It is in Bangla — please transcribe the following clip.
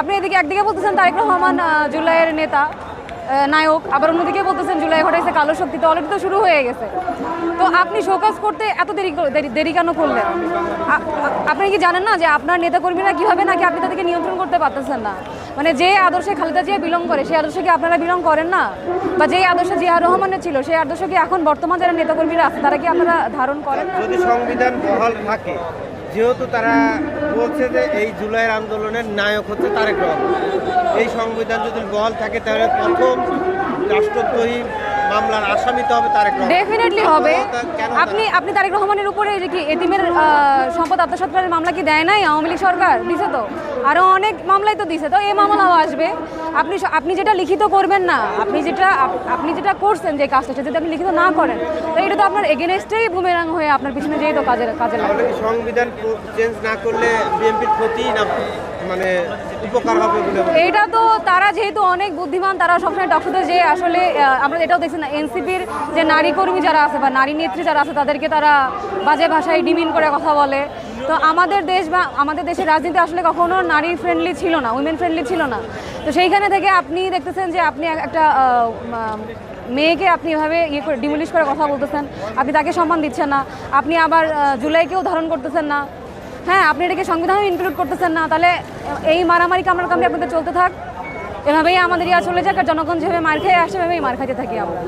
আপনি এদিকে একদিকে বলতেছেন তারেক রহমান জুলাইয়ের নেতা নায়ক, আবার অন্যদিকে বলতেছেন জুলাই ঘটাইছে কালো শক্তি, তো অলরেডি তো শুরু হয়ে গেছে। তো আপনি শোকাস করতে এত দেরি দেরি- কেন করলেন? আপনি কি জানেন না যে আপনার নেতাকর্মীরা কীভাবে নাকি আপনি তাদেরকে নিয়ন্ত্রণ করতে পারতেছেন না? মানে যে আদর্শে খালেদা জিয়া বিলং করে, সেই আদর্শে কি আপনারা বিলং করেন না? বা যেই আদর্শ জিয়া রহমানের ছিল, সেই আদর্শ কি এখন বর্তমান যারা নেতাকর্মীরা আছে, তারা কি আপনারা ধারণ করেন যদি সংবিধান বহাল থাকে যেহেতু তারা বলছে যে এই জুলাইয়ের আন্দোলনের নায়ক হচ্ছে তারেক রহমান। এই সংবিধান যদি বল থাকে, তাহলে প্রথম রাষ্ট্রদ্রোহী মামলার আসামি তো হবে তারেক রহমান। ডেফিনেটলি হবে। আপনি আপনি তারেক রহমানের উপরে যে কি এতিমের সম্পদ আত্মসাৎকারের মামলা কি দেয় নাই আওয়ামী লীগ সরকার? দিছে তো। আরও অনেক মামলাই তো দিছে তো। এই মামলাও আসবে। আপনি আপনি যেটা লিখিত করবেন না আপনি যেটা আপনি যেটা করছেন যে কাজটা সেটা যদি আপনি লিখিত না করেন তো এটা তো আপনার এগেনস্টেই বুমেরাং হয়ে আপনার পিছনে যেই তো কাজে কাজে লাগবে। সংবিধান চেঞ্জ না করলে বিএনপির ক্ষতি না মানে? এটা তো তারা যেহেতু অনেক বুদ্ধিমান, তারা সবসময় টকশোতে যে আসলে আমরা এটাও দেখছি না, এনসিপির যে নারী কর্মী যারা আছে বা নারী নেত্রী যারা আছে, তাদেরকে তারা বাজে ভাষায় ডিমিন করে কথা বলে তো আমাদের দেশ বা আমাদের দেশের রাজনীতি আসলে কখনো নারী ফ্রেন্ডলি ছিল না উইমেন ফ্রেন্ডলি ছিল না তো সেইখানে থেকে আপনি দেখতেছেন যে আপনি একটা মেয়েকে আপনি এভাবে ইয়ে করে ডিমলিশ করে কথা বলতেছেন, আপনি তাকে সম্মান দিচ্ছেন না, আপনি আবার জুলাইকেও ধারণ করতেছেন না হ্যাঁ আপনি এটাকে সংবিধানও ইনক্লুড করতেছেন না। তাহলে এই মারামারি কামড় কামড়ি আপনাদের চলতে থাক। এভাবেই আমাদের ইয়া চলে যাক, আর জনগণ যেভাবে মার খেয়ে আসে, এভাবেই মার খাইতে থাকি আমরা।